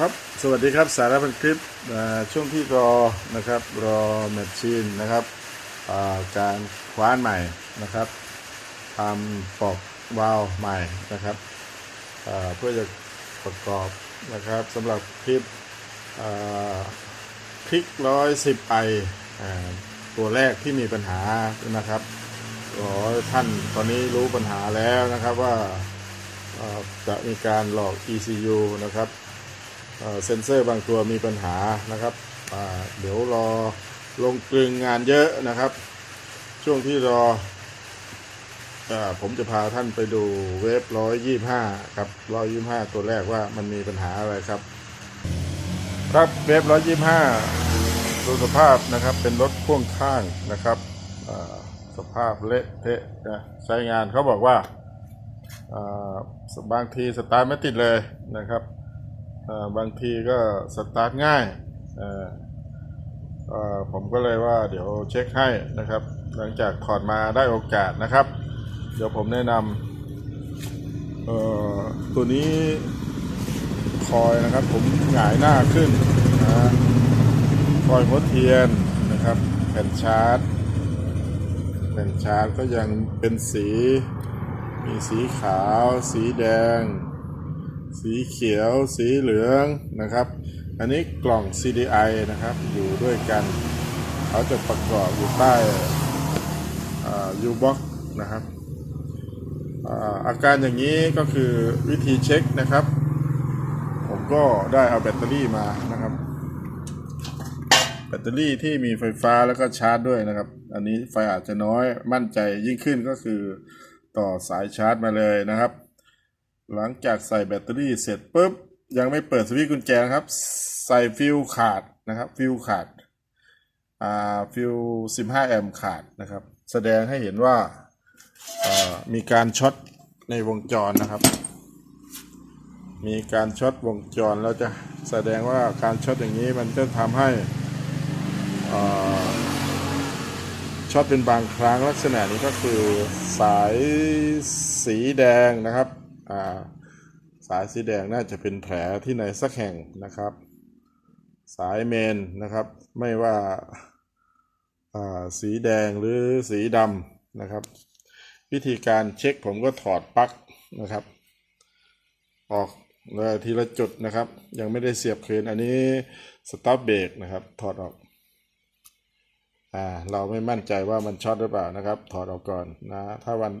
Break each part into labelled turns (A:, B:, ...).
A: ครับ สวัสดีครับ สาระพันคลิปช่วงที่รอนะครับ รอแมชชีนนะครับการคว้านใหม่นะครับทำปอกวาล์วใหม่นะครับเพื่อจะประกอบนะครับสำหรับคลิปคลิกร้อยสิบไอตัวแรกที่มีปัญหานะครับขอท่านตอนนี้รู้ปัญหาแล้วนะครับว่าจะมีการหลอก ECU นะครับ เซนเซอร์บางตัวมีปัญหานะครับเดี๋ยวรอลงกลึงงานเยอะนะครับ ช่วงที่รออผมจะพาท่านไปดูเวฟร้อยยี่ห้าครับร้อยยี่ห้าตัวแรกว่ามันมีปัญหาอะไรครับ ครับเวฟร้อยยี่ห้าดูสภาพนะครับเป็นรถพ่วงข้างนะครับสภาพเละเทะนะใช้งานเขาบอกว่าาบางทีสตาร์ทไม่ติดเลยนะครับ บางทีก็สตาร์ทง่ายผมก็เลยว่าเดี๋ยวเช็คให้นะครับ หลังจากถอดมาได้โอกาสนะครับ เดี๋ยวผมแนะนำตัวนี้คอยนะครับ ผมหงายหน้าขึ้นนะคอยหัวเทียนนะครับแผ่นชาร์จแผ่นชาร์จก็ยังเป็นสี มีสีขาว สีแดง สีเขียวสีเหลืองนะครับ อันนี้กล่อง CDI นะครับอยู่ด้วยกัน เขาจะประกอบอยู่ใต้ยูบ็อกนะครับออาการอย่างนี้ก็คือวิธีเช็คนะครับ ผมก็ได้เอาแบตเตอรี่มานะครับ แบตเตอรี่ที่มีไฟฟ้าแล้วก็ชาร์จด้วยนะครับ อันนี้ไฟอาจจะน้อยมั่นใจยิ่งขึ้นก็คือต่อสายชาร์จมาเลยนะครับ หลังจากใส่แบตเตอรี่เสร็จปุ๊บ ยังไม่เปิดสวิตช์กุญแจนะครับ ใส่ฟิวขาดนะครับ ฟิวขาดอ่าฟิว 15 แอมป์ขาดนะครับ แสดงให้เห็นว่าามีการช็อตในวงจรนะครับ มีการช็อตวงจรแล้วจะแสดงว่าการช็อตอย่างนี้มันจะทำให้ช็อตเป็นบางครั้งลักษณะนี้ก็คือสายสีแดงนะครับ สายสีแดงน่าจะเป็นแผลที่ไหนสักแห่งนะครับ สายเมนนะครับไม่ว่าาสีแดงหรือสีดำนะครับ วิธีการเช็คผมก็ถอดปลั๊กนะครับ ออกทีละจุดนะครับ ยังไม่ได้เสียบคืนอันนี้สต็อปเบรกนะครับ ถอดออกอ่าเราไม่มั่นใจว่ามันช็อตหรือเปล่านะครับ ถอดออกก่อนนะ ถ้าวัน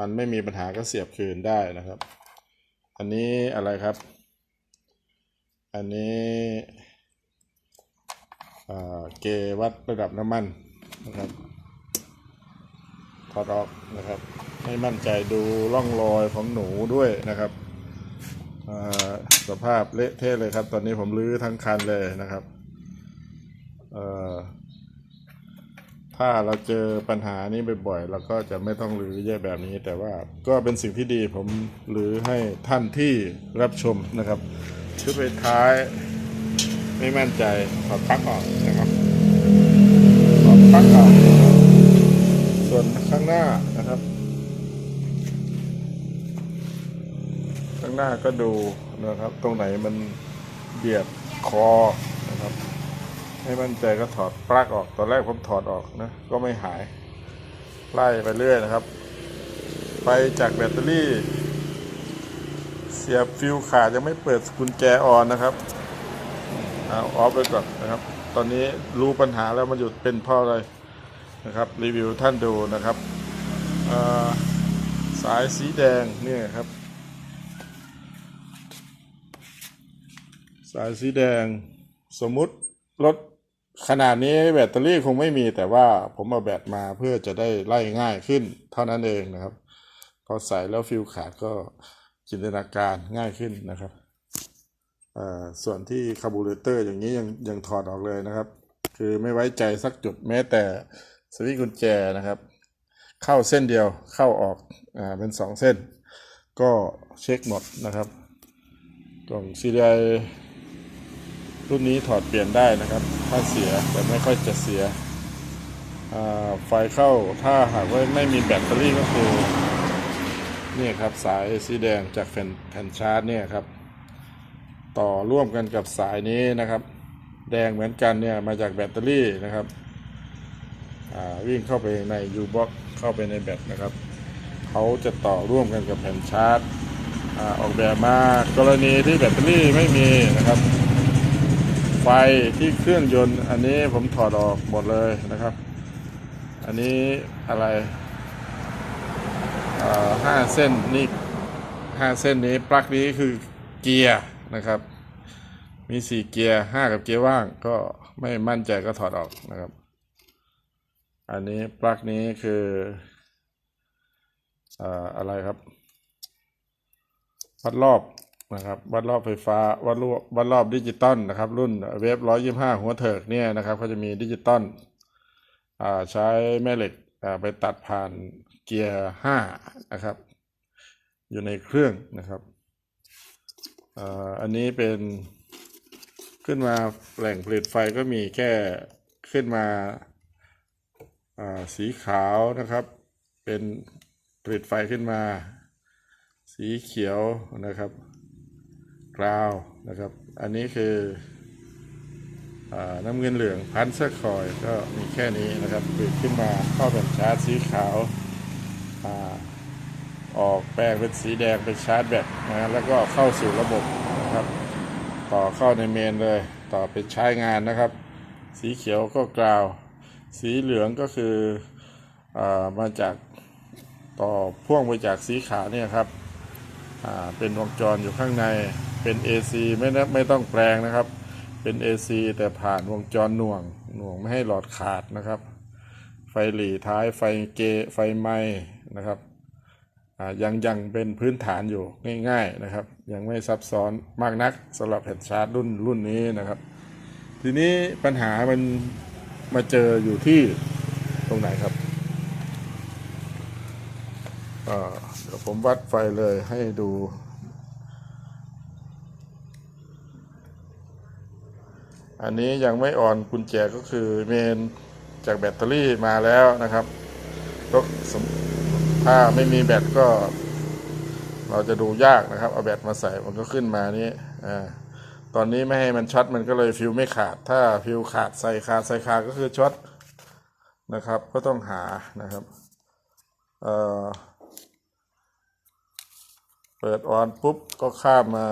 A: มันไม่มีปัญหาก็เสียบคืนได้นะครับ อันนี้อะไรครับ อันนี้เกวัดระดับน้ำมันนะครับถอดออกนะครับ ให้มั่นใจดูร่องรอยของหนูด้วยนะครับสภาพเละเทะเลยครับ ตอนนี้ผมรื้อทั้งคันเลยนะครับ ถ้าเราเจอปัญหานี้บ่อยๆเราก็จะไม่ต้องรื้อแยกแบบนี้ แต่ว่าก็เป็นสิ่งที่ดีผมรื้อให้ท่านที่รับชมนะครับ ชุดไปท้าย ไม่มั่นใจถอดปลั๊กออกนะครับถอดปลั๊กออกส่วนข้างหน้านะครับ ข้างหน้าก็ดูนะครับ ตรงไหนมันเบียดคอ ให้มั่นใจก็ถอดปลั๊กออก ตอนแรกผมถอดออกนะ ก็ไม่หาย ไล่ไปเรื่อยนะครับ ไปจากแบตเตอรี่ เสียบฟิวขาดยังไม่เปิดกุญแจออนนะครับเอาออฟไปก่อนนะครับ ตอนนี้รู้ปัญหาแล้วมันหยุดเป็นเพราะอะไรนะครับ รีวิวท่านดูนะครับ สายสีแดงเนี่ยครับ สายสีแดงสมมุติรถ ขนาดนี้แบตเตอรี่คงไม่มีแต่ว่าผมเอาแบตมาเพื่อจะได้ไล่ง่ายขึ้น เท่านั้นเองนะครับ พอใส่แล้วฟิวขาดก็จินตนาการง่ายขึ้นนะครับส่วนที่คาร์บูเรเตอร์อย่างนี้ยังยังถอดออกเลยนะครับ คือไม่ไว้ใจสักจุดแม้แต่สวิตช์กุญแจนะครับ เข้าเส้นเดียวเข้าออกอ่าเป็นสองเส้น ก็เช็คหมดนะครับกล่อง CDI รุ่นนี้ถอดเปลี่ยนได้นะครับ ถ้าเสียแต่ไม่ค่อยจะเสียไฟเข้าถ้าหากว่าไม่มีแบตเตอรี่ก็คือนี่ครับสายสีแดงจากแผ่นแผ่นชาร์จเนี่ยครับ ต่อร่วมกันกับสายนี้นะครับ แดงเหมือนกันเนี่ยมาจากแบตเตอรี่นะครับอ่าวิ่งเข้าไปใน U box เข้าไปในแบตนะครับเขาจะต่อร่วมกันกับแผ่นชาร์จอาออกแบบมากรณีที่แบตเตอรี่ไม่มีนะครับ ไฟที่เครื่องยนต์ อันนี้ผมถอดออกหมดเลยนะครับ อันนี้อะไรห้าเส้นนี่ห้าเส้นนี้ปลั๊กนี้คือเกียร์นะครับ มีสี่เกียร์ห้ากับเกียร์ว่างก็ไม่มั่นใจก็ถอดออกนะครับ อันนี้ปลั๊กนี้คือออะไรครับวัดรอบ นะครับวัดรอบไฟฟ้าวัดรอบวัดรอบดิจิตอลนะครับ รุ่นเวฟร้อยยี่ห้าหัวเถิกเนี่ยนะครับเขาจะมีดิจิตอลอ่าใช้แม่เหล็กอ่าไปตัดผ่านเกียร์ห้านะครับ อยู่ในเครื่องนะครับอันนี้เป็นขึ้นมาแหล่งผลิตไฟก็มีแค่ขึ้นมาาสีขาวนะครับ เป็นผลิตไฟขึ้นมา สีเขียวนะครับ กราวนะครับ อันนี้คืออน้ำเงินเหลืองพันเซอร์คอยก็มีแค่นี้นะครับผลิตขึ้นมาเข้าแบบชาร์จสีขาวอออกแปลงเป็นสีแดงเป็นชาร์จแบตนะแล้วก็เข้าสู่ระบบนะครับ ต่อเข้าในเมนเลยต่อไปใช้งานนะครับ สีเขียวก็กราว สีเหลืองก็คืออมาจากต่อพ่วงไปจากสีขาวเนี่ยครับเป็นวงจรอยู่ข้างใน เป็น AC ไม่ไม่ต้องแปลงนะครับ เป็น AC แต่ผ่านวงจรหน่วง หน่วงไม่ให้หลอดขาดนะครับ ไฟหลีท้ายไฟเกไฟไม้นะครับยังยังเป็นพื้นฐานอยู่ง่าย ๆนะครับ ยังไม่ซับซ้อนมากนักสำหรับแผ่นชาร์จรุ่นรุ่นนี้นะครับ ทีนี้ปัญหามันมาเจออยู่ที่ตรงไหนครับเดี๋ยวผมวัดไฟเลยให้ดู อันนี้ยังไม่อ่อนกุญแจก็คือเมนจากแบตเตอรี่มาแล้วนะครับก็ถ้าไม่มีแบตก็ เราจะดูยากนะครับ เอาแบตมาใส่มันก็ขึ้นมานี้อ่าตอนนี้ไม่ให้มันช็อตมันก็เลยฟิวไม่ขาด ถ้าฟิวขาดใส่ขาดใส่ขาดก็คือช็อตนะครับ ก็ต้องหานะครับเอ่อเปิดออนปุ๊บก็ข้ามมา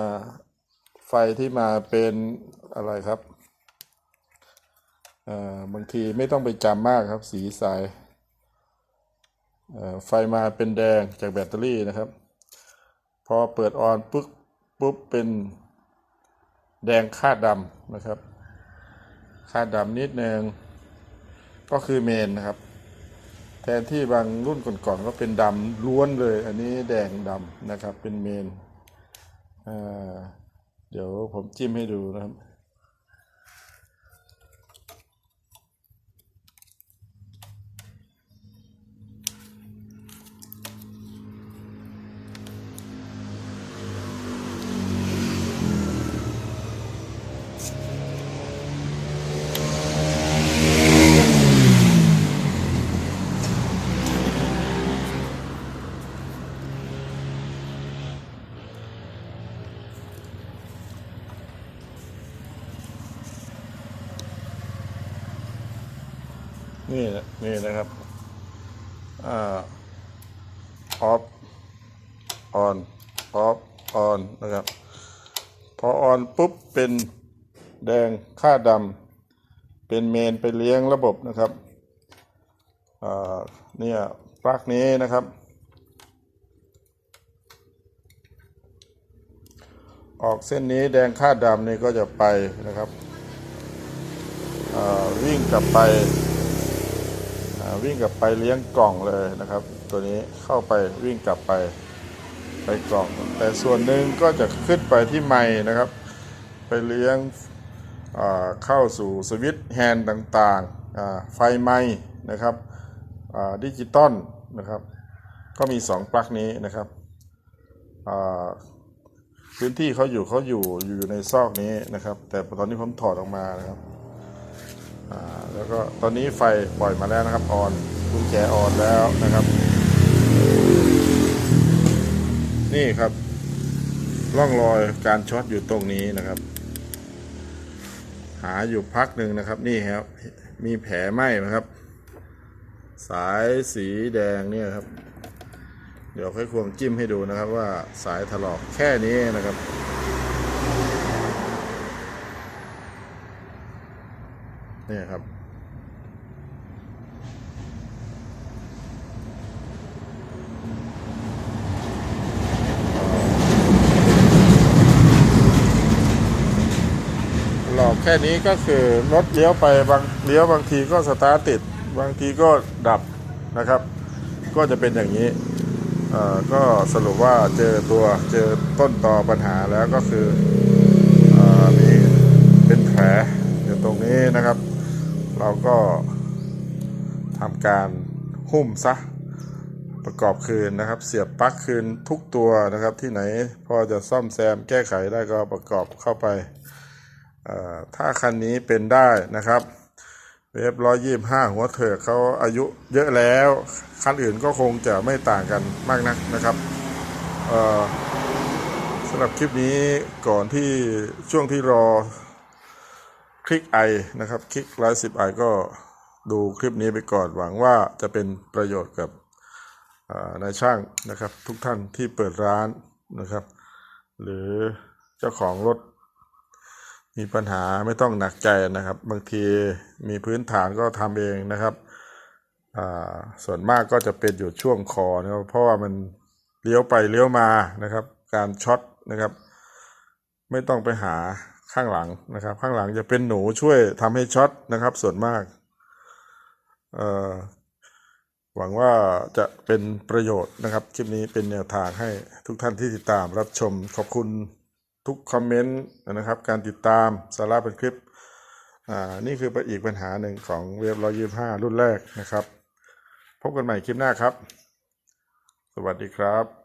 A: ไฟที่มาเป็นอะไรครับ บางทีไม่ต้องไปจำมากครับ สีสายไฟมาเป็นแดงจากแบตเตอรี่นะครับ พอเปิดออนปุ๊บปุ๊บเป็นแดงคาดดำนะครับ คาดดำนิดนึงก็คือเมนนะครับ แทนที่บางรุ่นก่อนๆก็เป็นดำล้วนเลย อันนี้แดงดำนะครับเป็นเมนเดี๋ยวผมจิ้มให้ดูนะครับ นี่นะนี่นะครับอ่าออฟออนออฟออนนะครับ พอออนปุ๊บเป็นแดงค่าดำเป็นเมนไปเลี้ยงระบบนะครับอ่าเนี่ยปลั๊กนี้นะครับออกเส้นนี้แดงค่าดำนี่ก็จะไปนะครับวิ่งกลับไป วิ่งกลับไปเลี้ยงกล่องเลยนะครับ ตัวนี้เข้าไปวิ่งกลับไปไปกล่อง แต่ส่วนหนึ่งก็จะขึ้นไปที่ไม้นะครับ ไปเลี้ยงเข้าสู่สวิตช์แฮนด์ต่างๆไฟไม้นะครับดิจิตอลนะครับ ก็มี 2 ปลั๊กนี้นะครับพื้นที่เขาอยู่เขาอยู่อยู่ในซอกนี้นะครับ แต่ตอนนี้ผมถอดออกมานะครับ แล้วก็ตอนนี้ไฟปล่อยมาแล้วนะครับออนกุญแจออนแล้วนะครับ นี่ครับร่องรอยการช็อตอยู่ตรงนี้นะครับ หาอยู่พักหนึ่งนะครับ นี่ครับ มีแผลไหมนะครับ สายสีแดงเนี่ยครับ เดี๋ยวค่อยควงจิ้มให้ดูนะครับ ว่าสายถลอกแค่นี้นะครับเนี่ยครับ หลอกแค่นี้ก็คือรถเลี้ยวไปบางเลี้ยวบางทีก็สตาร์ทติด บางทีก็ดับนะครับ ก็จะเป็นอย่างนี้ก็สรุปว่าเจอตัวเจอต้นต่อปัญหาแล้วก็คืออมีเป็นแผลอยู่ตรงนี้นะครับ เราก็ทำการหุ้มซะประกอบคืนนะครับ เสียบปลั๊กคืนทุกตัวนะครับที่ไหนพอจะซ่อมแซมแก้ไขได้ก็ประกอบเข้าไป ถ้าคันนี้เป็นได้นะครับเวฟร้อยยี่ห้าหัวเถิกเขาอายุเยอะแล้ว คันอื่นก็คงจะไม่ต่างกันมากนักนะครับสำหรับคลิปนี้ก่อนที่ช่วงที่รอคลิกไอนะครับคลิกไลฟ์สิบไอก็ดูคลิปนี้ไปก่อนหวังว่าจะเป็นประโยชน์กับนายช่างนะครับ ทุกท่านที่เปิดร้านนะครับ หรือเจ้าของรถ มีปัญหาไม่ต้องหนักใจนะครับ บางทีมีพื้นฐานก็ทำเองนะครับส่วนมากก็จะเป็นอยู่ช่วงคอนะครับเพราะว่ามันเลี้ยวไปเลี้ยวมานะครับ การช็อตนะครับ ไม่ต้องไปหาข้างหลังนะครับ ข้างหลังจะเป็นหนูช่วยทำให้ช็อตนะครับ ส่วนมากหวังว่าจะเป็นประโยชน์นะครับคลิปนี้เป็นแนวทางให้ทุกท่านที่ติดตามรับชมขอบคุณ ทุกคอมเมนต์นะครับ การติดตามสาระเป็นคลิปอ่านี่คืออีกปัญหาหนึ่งของเว็บร้อยยี่ห้ารุ่นแรกนะครับ พบกันใหม่คลิปหน้าครับ สวัสดีครับ